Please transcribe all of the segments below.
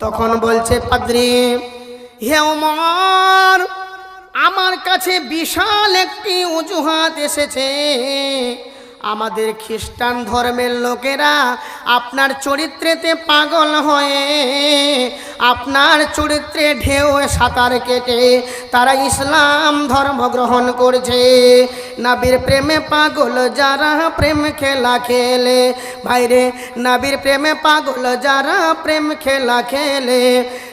তখন বলছে, পাদ্রি, হে আমার কাছে বিশাল একটি অজুহাত এসেছে। আমাদের খ্রিস্টান ধর্মের লোকেরা আপনার চরিত্রেতে পাগল হয়ে আপনার চরিত্রে ঢেউ সাঁতার কেটে তারা ইসলাম ধর্ম গ্রহণ করছে। নাবির প্রেমে পাগল যারা প্রেম খেলা খেলে। ভাইরে, নাবির প্রেমে পাগল যারা প্রেম খেলা খেলে।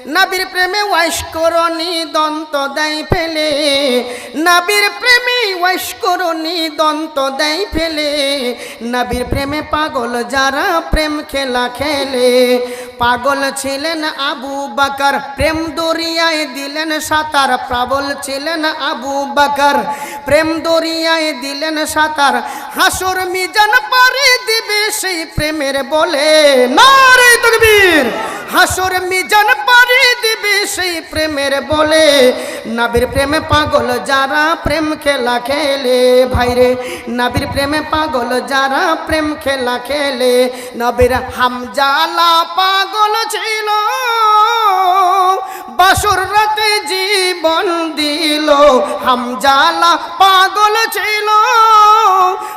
নাবির প্রেমে ওয়াইস্করণী দন্ত দেয় ফেলে। নাবির প্রেমে ওয়াইস্করণী দন্ত দেয় ফেলে। নাবির প্রেমে পাগল যারা প্রেম খেলা খেলে। পাগল ছিলেন আবু বাকার, প্রেম দরিয়ায় দিলেন সাঁতার। পাগল ছিলেন আবু বাকার, প্রেম দরিয়ায় দিলেন সাঁতার। হাসর মিজান পারে দিবে সেই প্রেমের বলে। নারে তকবীর! হাসর মিজান পারি দিবে সেই প্রেমের বলে। নাবির প্রেমে পাগল যারা প্রেম খেলা খেলে। ভাইরে, নাবির প্রেমে পাগল যারা প্রেম খেলা খেলে। নবীর হামজালা পাগল ছিল, বাসুর রাতে জীবন দিল। হামজালা পাগল ছিল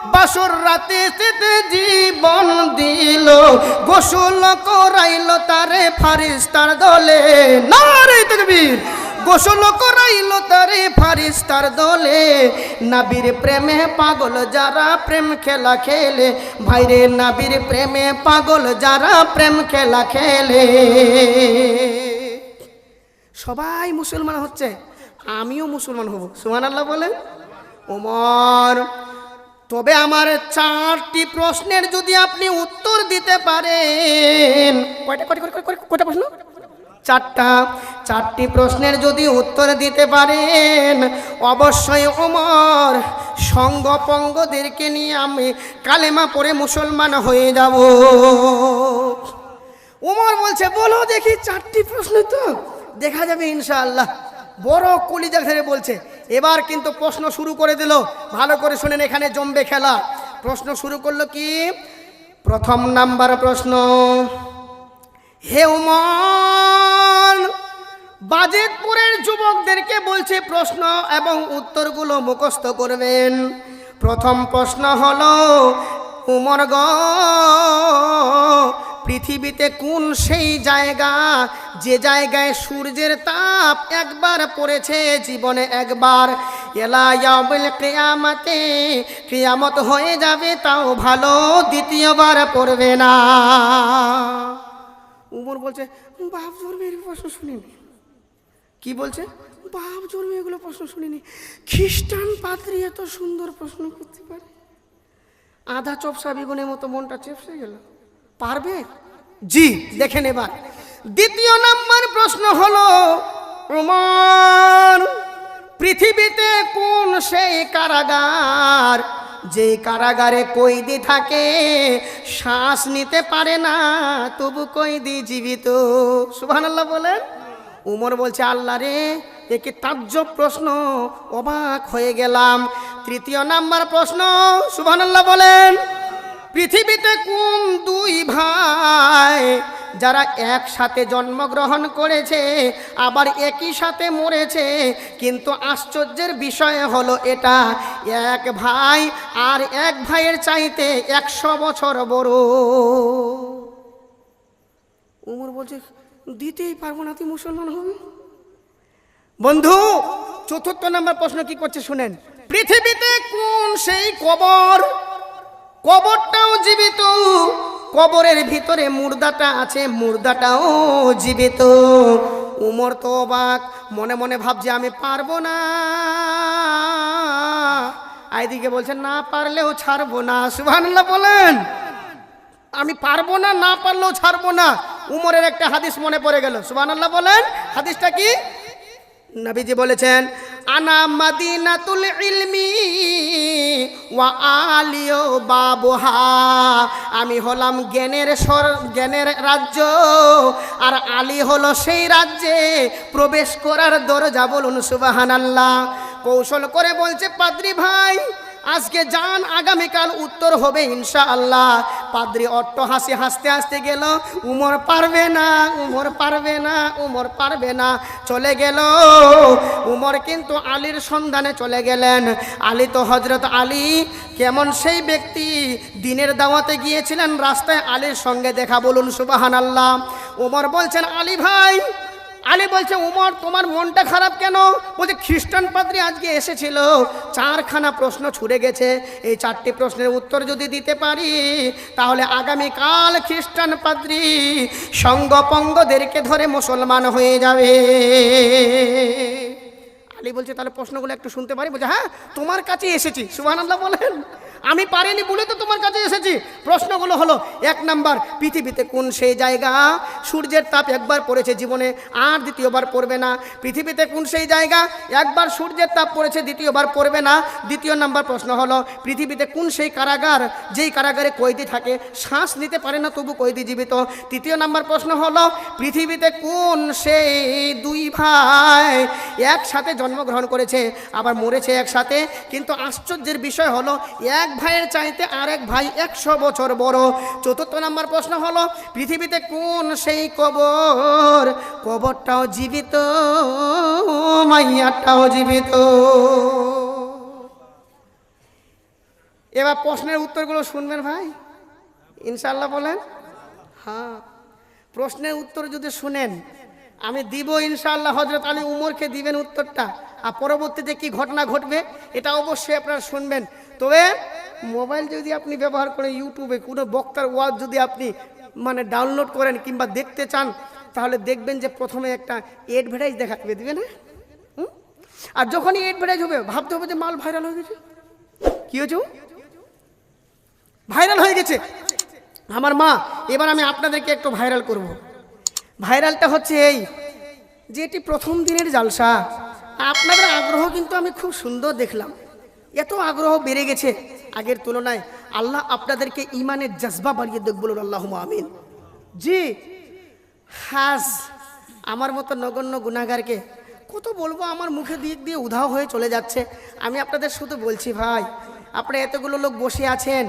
বাসুর রাতে সেতে জীবন দিল, গোসল করাইল তারে ফারিস্তার দলে। নারে তকবীর! গোসল করাইল তারে ফারিস্তার দলে। নাবির প্রেমে পাগল যারা প্রেম খেলা খেলে, ভাইরে নাবির প্রেমে পাগল যারা প্রেম খেলা খেলে। সবাই মুসলমান হচ্ছে, আমিও মুসলমান হব সুমান আল্লাহ বলেন। ওমর তবে আমার চারটি প্রশ্নের যদি আপনি উত্তর দিতে পারেন। কয়টা প্রশ্ন? চারটা। চারটি প্রশ্নের যদি উত্তর দিতে পারেন, অবশ্যই ওমর সঙ্গ পঙ্গদেরকে নিয়ে আমি কালেমা পরে মুসলমান হয়ে যাব। উমর বলছে, বলো দেখি চারটি প্রশ্ন তো। দেখা যাবে ইনশাআল্লাহ। বড় কলিজা ধরে বলছে, এবার কিন্তু প্রশ্ন শুরু করে দিল। ভালো করে শুনেন এখানে জমবে খেলা। প্রশ্ন শুরু করল কি? প্রথম নাম্বার প্রশ্ন, হে উমর বাজেটপুরের যুবকদেরকে বলছে প্রশ্ন এবং উত্তরগুলো মুখস্থ করবেন। প্রথম প্রশ্ন হলো, উমর পৃথিবীতে কোন সেই জায়গা? যে জায়গায় সূর্যের তাপ একবার পড়েছে জীবনে একবার। এলায়াবল কেয়ামতে, কেয়ামত হয়ে যাবে তাও ভালো, দ্বিতীয়বার পড়বে না। উমর বলছে, বাপ এর প্রশ্ন শুনিনি। কি বলছে? বাপ জন্মে এগুলো প্রশ্ন শুনিনি। খ্রিস্টান পাত্রী এত সুন্দর প্রশ্ন করতে পারে। আধা চপসা বেগুনের মতো মনটা চেপসে গেল। পারবে? জি, দেখেন এবার। দ্বিতীয় নাম্বার প্রশ্ন হলো উমর পৃথিবীতে কোন সেই কারাগার যে কারাগারে কয়েদি থাকে, শ্বাস নিতে পারে না, তবু কয়েদি জীবিত? সুবহানাল্লাহ বলেন। উমর বলছে, আল্লাহ রে একে তাজ্জব প্রশ্ন, অবাক হয়ে গেলাম। তৃতীয় নাম্বার প্রশ্ন, সুবহানাল্লাহ বলেন পৃথিবীতে কোন দুই ভাই যারা একসাথে জন্মগ্রহণ করেছে আবার একই সাথে মরেছে? কিন্তু আশ্চর্যের বিষয় হলো এটা এক ভাই আর এক ভাইয়ের চাইতে একশো বছর বড়। উমর বলছে দিতেই পারব না তুই মুসলমান হবে? বন্ধু চতুর্থ নাম্বার প্রশ্ন কি করছে শুনেন? পৃথিবীতে কোন সেই কবর কবরটাও জীবিত। কবরের ভিতরে মুর্দাটা আছে, মুর্দাটাও জীবিত। উমর তো অবাক, মনে মনে ভাবছে, আমি পারব না। আইদিকে বলছেন না পারলেও ছাড়বো না। সুবহানাল্লাহ বলেন। আমি পারব না না পারলেও ছাড়বো না। উমরের একটা হাদিস মনে পড়ে গেল। সুবহানাল্লাহ বলেন। হাদিসটা কি? নবীজি বলেছেন, আনা মাদিনাতুল ইলমি আলিও বাবুহা। আমি হলাম জ্ঞানের সর জ্ঞানের রাজ্য। আর আলী হল সেই রাজ্যে প্রবেশ করার দরজা বলুন সুবাহান আল্লাহ কৌশল করে বলছে, পাদ্রি ভাই আজকে যান আগামীকাল উত্তর হবে ইনশা আল্লাহ পাদ্রি অট্ট হাসি হাসতে হাসতে গেল, উমর পারবে না, উমর পারবে না, উমর পারবে না, চলে গেল। উমর কিন্তু আলীর সন্ধানে চলে গেলেন। আলী তো হজরত আলী, কেমন সেই ব্যক্তি? দিনের দাওয়াতে গিয়েছিলেন, রাস্তায় আলীর সঙ্গে দেখা বলুন সুবাহান আল্লাহ উমর বলছেন, আলী ভাই আলী বলছে, উমর, তোমার মনটা খারাপ কেন? বলছে, খ্রিস্টান পাদ্রী আজকে এসেছিল। চারখানা প্রশ্ন ছুড়ে গেছে। এই চারটি প্রশ্নের উত্তর যদি দিতে পারি, তাহলে আগামীকাল খ্রিস্টান পাদ্রী সঙ্গপঙ্গদেরকে ধরে মুসলমান হয়ে যাবে। আলী বলছে, তাহলে প্রশ্নগুলো একটু শুনতে পারি? বলছে হ্যাঁ তোমার কাছে এসেছি। সুবহানাল্লাহ বলেন। আমি পারিনি বলে তো তোমার কাছে এসেছি। প্রশ্নগুলো হলো, এক নাম্বার, পৃথিবীতে কোন সেই জায়গা? সূর্যের তাপ একবার পড়েছে জীবনে, আর দ্বিতীয়বার পড়বে না। পৃথিবীতে কোন সেই জায়গা? একবার সূর্যের তাপ পড়েছে, দ্বিতীয়বার পড়বে না। দ্বিতীয় নাম্বার প্রশ্ন হলো, পৃথিবীতে কোন সেই কারাগার, যেই কারাগারে কয়েদি থাকে, শ্বাস নিতে পারে না তবু কয়েদি জীবিত? তৃতীয় নাম্বার প্রশ্ন হলো, পৃথিবীতে কোন সেই দুই ভাই একসাথে জন্মগ্রহণ করেছে, আবার মরেছে একসাথে? কিন্তু আশ্চর্যের বিষয় হলো, এক ভাইয়ের চাইতে আরেক ভাই একশো বছর বড়। চতুর্থ নাম্বার প্রশ্ন হলো, পৃথিবীতে কোন সেই কবর? কবরটাও জীবিত, মাইয়াটাও জীবিত? এবার প্রশ্নের উত্তরগুলো শুনবেন ভাই? ইনশাল্লাহ বলেন। হ্যাঁ। প্রশ্নের উত্তর যদি শুনেন, আমি দিব ইনশাআল্লাহ হজরত আলী উমরকে দিবেন উত্তরটা। আর পরবর্তীতে কি ঘটনা ঘটবে, এটা অবশ্যই আপনারা শুনবেন। তবে মোবাইল যদি আপনি ব্যবহার করেন ইউটিউবে কোনো বক্তার ওয়াজ যদি আপনি মানে ডাউনলোড করেন কিংবা দেখতে চান, তাহলে দেখবেন যে প্রথমে একটা এডভার্টাইজ দেখাবে দিবে না? আর যখনই এডভার্টাইজ হবে, ভাবতে হবে যে মাল ভাইরাল হয়ে গেছে। কি হয়েছে ভাইরাল হয়ে গেছে। আমার মা, এবার আমি আপনাদেরকে একটু ভাইরাল করব। ভাইরালটা হচ্ছে এই, যে এটি প্রথম দিনের জালসা। আপনাদের আগ্রহ কিন্তু আমি খুব সুন্দর দেখলাম। এত আগ্রহ বেড়ে গেছে। আগের তুলনায় আল্লাহ আপনাদেরকে ইমানের জজবা বাড়িয়ে দেখ বলুন আল্লাহ আমিন। জি হাস আমার মতো নগণ্য গুণাগারকে কত বলব, আমার মুখে দিক দিয়ে উধাও হয়ে চলে যাচ্ছে। আমি আপনাদের শুধু বলছি, ভাই, আপনারা এতগুলো লোক বসে আছেন,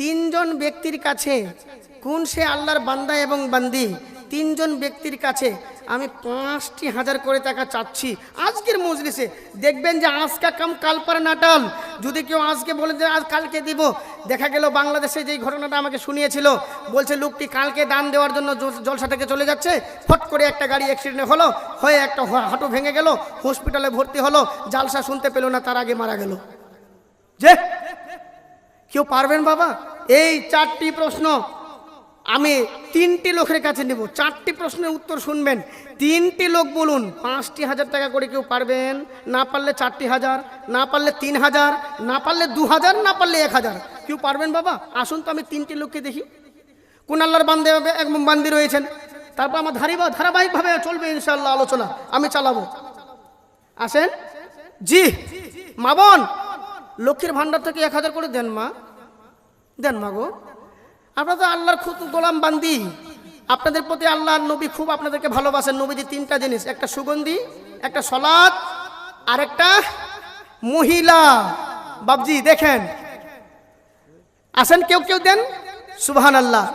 তিনজন ব্যক্তির কাছে কোন সে আল্লাহর বান্দা এবং বান্দি? তিনজন ব্যক্তির কাছে আমি পাঁচটি হাজার করে টাকা চাচ্ছি। আজকের মজলিসে দেখবেন যে আজকা কাম কালপার নাটাল। যদি কেউ আজকে বলে যে আজ কালকে দিব, দেখা গেল বাংলাদেশে যেই ঘটনাটা আমাকে শুনিয়েছিল, বলছে, লোকটি কালকে দান দেওয়ার জন্য জল- জলসা চলে যাচ্ছে, ফট করে একটা গাড়ি অ্যাক্সিডেন্ট হলো, হয়ে একটা হাঁটু ভেঙে গেল হসপিটালে ভর্তি হলো, জালসা শুনতে পেল না, তার আগে মারা গেল। যে? কেউ পারবেন বাবা? এই চারটি প্রশ্ন। আমি তিনটি লোকের কাছে নেব। চারটি প্রশ্নের উত্তর শুনবেন। তিনটি লোক বলুন, পাঁচটি হাজার টাকা করে কেউ পারবেন? না পারলে চারটি হাজার, না পারলে তিন হাজার, না পারলে দু হাজার, না পারলে এক হাজার। কেউ পারবেন বাবা? আসুন তো আমি তিনটি লোককে দেখি। কোন আল্লাহর বান্দে এক বান্দি রয়েছেন। তারপর আমার ধারিবা, ধারাবাহিকভাবে চলবে ইনশাল্লাহ আলোচনা। আমি চালাবো। আসেন। জি, মা বোন, লক্ষ্মীর ভান্ডার থেকে এক হাজার করে দেন মা। দেন মা গো। আপনারা তো আল্লাহর খুব গোলাম বান্দি। আপনাদের প্রতি আল্লাহর নবী খুব আপনাদেরকে ভালোবাসেন। নবীজি তিনটা জিনিস, একটা সুগন্ধি, একটা সলাদ, আর একটা মহিলা। বাবজি দেখেন। আসেন কেউ কেউ দেন? সুবহান আল্লাহ